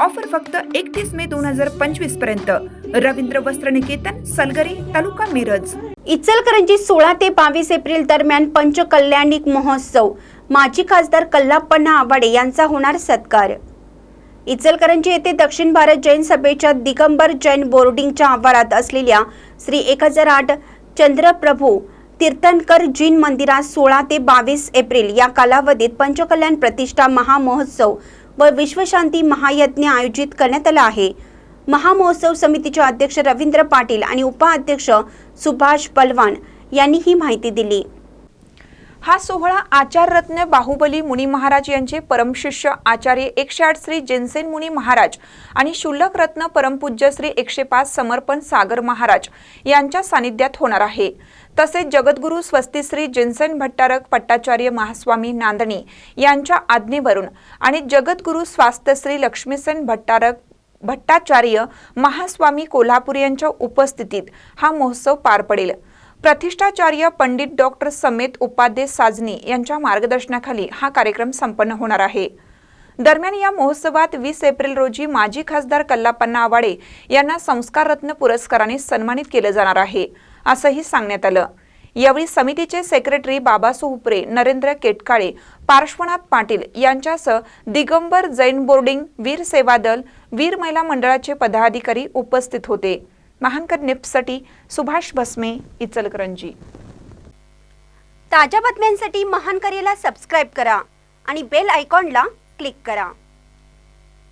Offer फक्त एकतीस मे दोन हजार पंचवीसपर्यंत. रवींद्र वस्त्र निकेतन सलगरी तालुका मिरज. इचलकरंजी सोळा ते बावीस एप्रिल दरम्यान पंचकल्याणिक महोत्सव. माजी खासदार कल्लाप्पण्णा आवाडे यांचा होणार सत्कार. इचलकरंजी येथे दक्षिण भारत जैन सभेच्या दिगंबर जैन बोर्डिंगच्या आवारात असलेल्या श्री एक हजार आठ चंद्रप्रभू तीर्थंकर जीन मंदिरात सोळा ते बावीस एप्रिल या कालावधीत पंचकल्याण प्रतिष्ठा महामहोत्सव व विश्वशांती महायज्ञ आयोजित करण्यात आला आहे. महामहोत्सव समितीचे अध्यक्ष रवींद्र पाटील आणि उपाध्यक्ष सुभाष पलवान यांनी ही माहिती दिली. हा सोहळा आचाररत्न बाहुबली मुनी महाराज यांचे परमशिष्य आचार्य एकशे आठ श्री जेनसेन मुनी महाराज आणि शुल्लक रत्न परमपूज्य श्री एकशे पाच समर्पण सागर महाराज यांच्या सानिध्यात होणार आहे. तसेच जगद्गुरू स्वस्तिश्री श्री भट्टारक पट्टाचार्य महास्वामी नांदणी यांच्या आज्ञेवरून आणि जगद्गुरू स्वास्थ्यश्री लक्ष्मीसेन भट्टारक भट्टाचार्य महास्वामी कोल्हापूर यांच्या उपस्थितीत हा महोत्सव पार पडेल. प्रतिष्ठाचार्य पंडित डॉक्टर समेत उपाध्ये साजनी यांच्या मार्गदर्शनाखाली हा कार्यक्रम संपन्न होणार आहे. दरम्यान या महोत्सवात वीस एप्रिल रोजी माजी खासदार कल्लापन्ना आवाडे यांना संस्काररत्न पुरस्काराने सन्मानित केलं जाणार आहे असंही सांगण्यात आलं. यावेळी समितीचे सेक्रेटरी बाबासू उपरे नरेंद्र केटकाळे पार्श्वनाथ पाटील यांच्यासह दिगंबर जैन बोर्डिंग वीर सेवा दल वीर महिला मंडळाचे पदाधिकारी उपस्थित होते. महानकर निप्ससाठी सुभाष भस्मे इचलकरंजी ताज्या बातम्यांसाठी महानकरेला सबस्क्राईब करा आणि बेल आयकॉनला क्लिक करा.